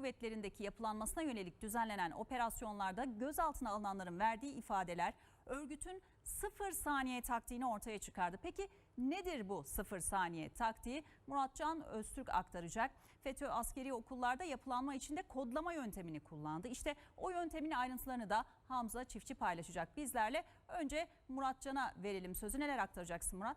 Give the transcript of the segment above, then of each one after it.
kuvvetlerindeki yapılanmasına yönelik düzenlenen operasyonlarda gözaltına alınanların verdiği ifadeler örgütün sıfır saniye taktiğini ortaya çıkardı. Peki nedir bu sıfır saniye taktiği? Muratcan Öztürk aktaracak. FETÖ askeri okullarda yapılanma içinde kodlama yöntemini kullandı. İşte o yöntemin ayrıntılarını da Hamza Çiftçi paylaşacak bizlerle. Önce Muratcan'a verelim sözü. Neler aktaracaksın Murat?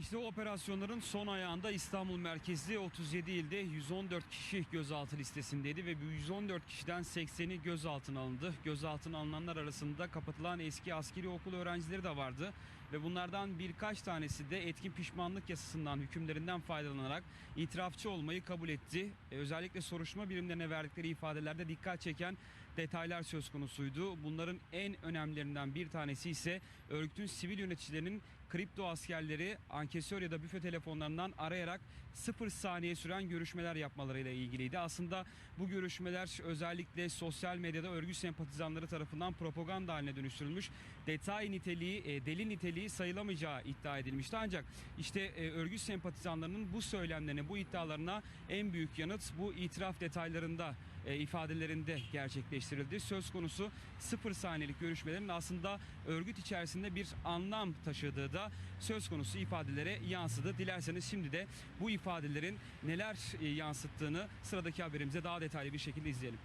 İşte operasyonların son ayağında İstanbul merkezli 37 ilde 114 kişi gözaltı listesindeydi ve bu 114 kişiden 80'i gözaltına alındı. Gözaltına alınanlar arasında kapatılan eski askeri okul öğrencileri de vardı ve bunlardan birkaç tanesi de etkin pişmanlık yasasından hükümlerinden faydalanarak itirafçı olmayı kabul etti. E, özellikle soruşturma birimlerine verdikleri ifadelerde dikkat çeken detaylar söz konusuydu. Bunların en önemlilerinden bir tanesi ise örgütün sivil yöneticilerinin kripto askerleri ankesör ya da büfe telefonlarından arayarak sıfır saniye süren görüşmeler yapmalarıyla ilgiliydi. Aslında bu görüşmeler özellikle sosyal medyada örgüt sempatizanları tarafından propaganda haline dönüştürülmüş. Detay niteliği, e, delil niteliği sayılamayacağı iddia edilmişti. Ancak işte e, örgüt sempatizanlarının bu söylemlerine, bu iddialarına en büyük yanıt bu itiraf detaylarında e, ifadelerinde gerçekleştirildi. Söz konusu sıfır saniyelik görüşmelerin aslında örgüt içerisinde bir anlam taşıdığı da söz konusu ifadelere yansıdı. Dilerseniz şimdi de bu ifadelerin neler e, yansıttığını sıradaki haberimize daha detaylı bir şekilde izleyelim.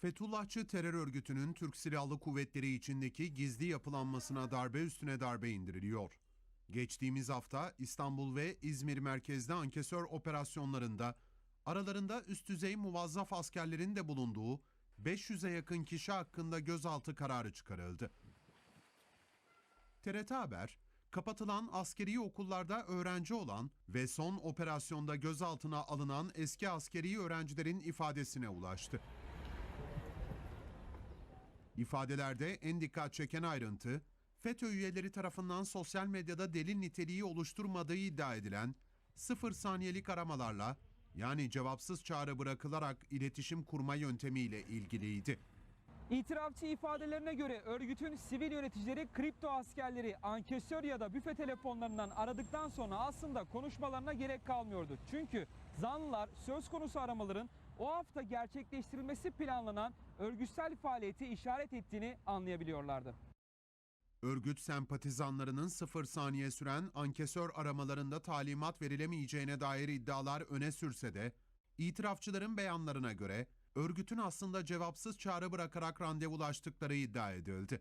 Fethullahçı terör örgütünün Türk Silahlı Kuvvetleri içindeki gizli yapılanmasına darbe üstüne darbe indiriliyor. Geçtiğimiz hafta İstanbul ve İzmir merkezli ankesör operasyonlarında aralarında üst düzey muvazzaf askerlerin de bulunduğu 500'e yakın kişi hakkında gözaltı kararı çıkarıldı. TRT Haber, kapatılan askeri okullarda öğrenci olan ve son operasyonda gözaltına alınan eski askeri öğrencilerin ifadesine ulaştı. İfadelerde en dikkat çeken ayrıntı, FETÖ üyeleri tarafından sosyal medyada delil niteliği oluşturmadığı iddia edilen sıfır saniyelik aramalarla yani cevapsız çağrı bırakılarak iletişim kurma yöntemiyle ilgiliydi. İtirafçı ifadelerine göre örgütün sivil yöneticileri kripto askerleri ankesör ya da büfe telefonlarından aradıktan sonra aslında konuşmalarına gerek kalmıyordu. Çünkü zanlılar söz konusu aramaların o hafta gerçekleştirilmesi planlanan örgütsel faaliyeti işaret ettiğini anlayabiliyorlardı. Örgüt sempatizanlarının sıfır saniye süren ankesör aramalarında talimat verilemeyeceğine dair iddialar öne sürse de, itirafçıların beyanlarına göre örgütün aslında cevapsız çağrı bırakarak randevulaştıkları iddia edildi.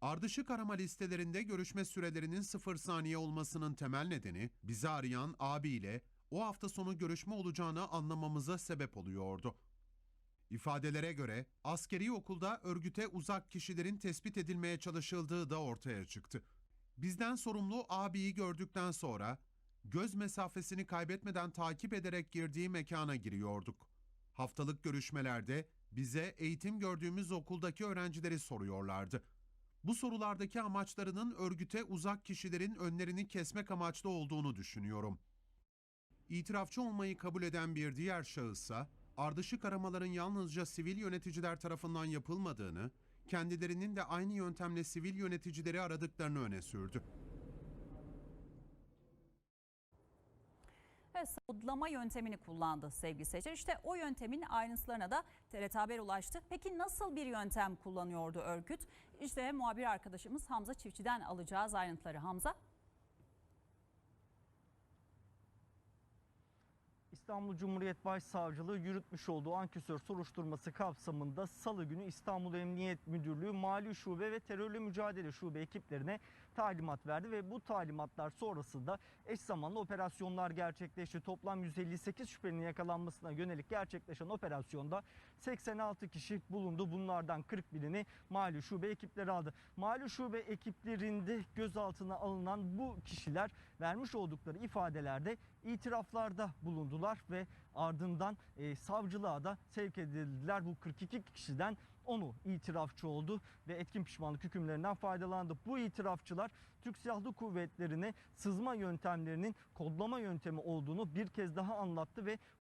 Ardışık arama listelerinde görüşme sürelerinin sıfır saniye olmasının temel nedeni bizi arayan abiyle o hafta sonu görüşme olacağını anlamamıza sebep oluyordu. İfadelere göre askeri okulda örgüte uzak kişilerin tespit edilmeye çalışıldığı da ortaya çıktı. Bizden sorumlu abiyi gördükten sonra göz mesafesini kaybetmeden takip ederek girdiği mekana giriyorduk. Haftalık görüşmelerde bize eğitim gördüğümüz okuldaki öğrencileri soruyorlardı. Bu sorulardaki amaçlarının örgüte uzak kişilerin önlerini kesmek amaçlı olduğunu düşünüyorum. İtirafçı olmayı kabul eden bir diğer şahıssa, ardışık aramaların yalnızca sivil yöneticiler tarafından yapılmadığını, kendilerinin de aynı yöntemle sivil yöneticileri aradıklarını öne sürdü. Evet, kodlama yöntemini kullandı sevgili seyirciler. İşte o yöntemin ayrıntılarına da TRT Haber ulaştı. Peki nasıl bir yöntem kullanıyordu örgüt? İşte muhabir arkadaşımız Hamza Çiftçi'den alacağız ayrıntıları. Hamza. İstanbul Cumhuriyet Başsavcılığı yürütmüş olduğu ankesör soruşturması kapsamında Salı günü İstanbul Emniyet Müdürlüğü Mali Şube ve Terörle Mücadele Şube ekiplerine talimat verdi ve bu talimatlar sonrasında eş zamanlı operasyonlar gerçekleşti. Toplam 158 şüphelinin yakalanmasına yönelik gerçekleşen operasyonda 86 kişi bulundu. Bunlardan 41'ini Mali Şube ekipleri aldı. Mali Şube ekiplerinde gözaltına alınan bu kişiler vermiş oldukları ifadelerde itiraflarda bulundular ve ardından e, savcılığa da sevk edildiler. Bu 42 kişiden onu itirafçı oldu ve etkin pişmanlık hükümlerinden faydalandı. Bu itirafçılar Türk Silahlı Kuvvetleri'ne sızma yöntemlerinin kodlama yöntemi olduğunu bir kez daha anlattı ve